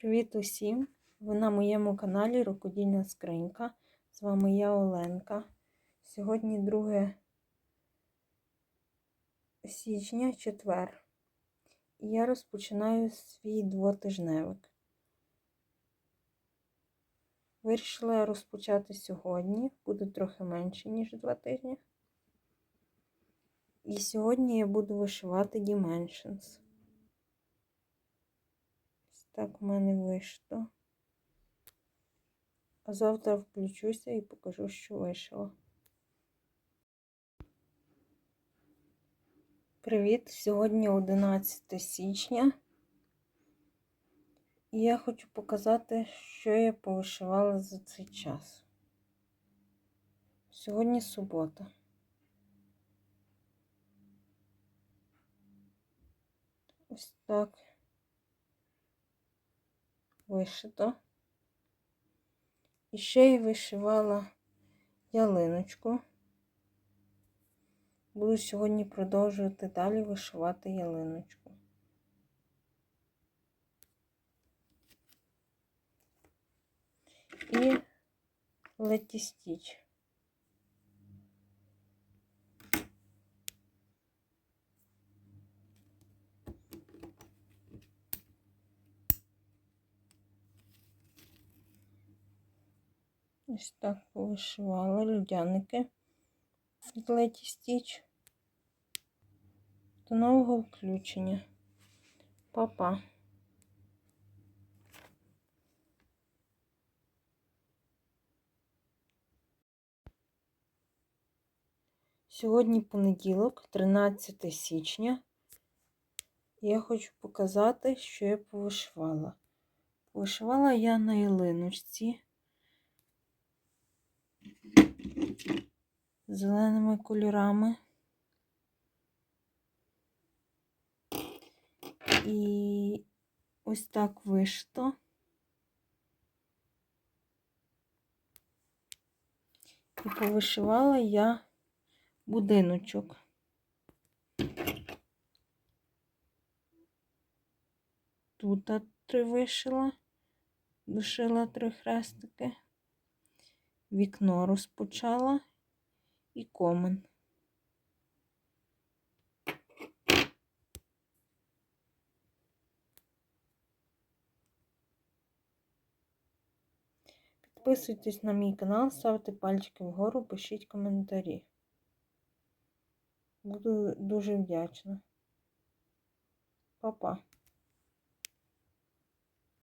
Привіт усім! Ви на моєму каналі Рукодільна Скринька. З вами я Оленка. Сьогодні 2 січня, четвер. І я розпочинаю свій двотижневик. Вирішила розпочати сьогодні, буде трохи менше, ніж 2 тижні. І сьогодні я буду вишивати Dimensions. Так у мене вийшло. А завтра включуся і покажу, що вийшло. Привіт! Сьогодні 11 січня. І я хочу показати, що я повишивала за цей час. Сьогодні субота. Ось так вишито. І ще й вишивала ялиночку. Буду сьогодні продовжувати далі вишивати ялиночку. І Леті Ось так повишивала людяники від Леті Стіч. До нового включення. Па-па. Сьогодні понеділок, 13 січня. Я хочу показати, що я повишивала. Повишивала я на ялиночці. Зеленими кольорами. І ось так вишито. І повишивала я будиночок. Тут три вишила, дошила три хрестики, вікно розпочала і комен. Підписуйтесь на мій канал, ставте пальчики вгору, пишіть коментарі. Буду дуже вдячна. Па-па.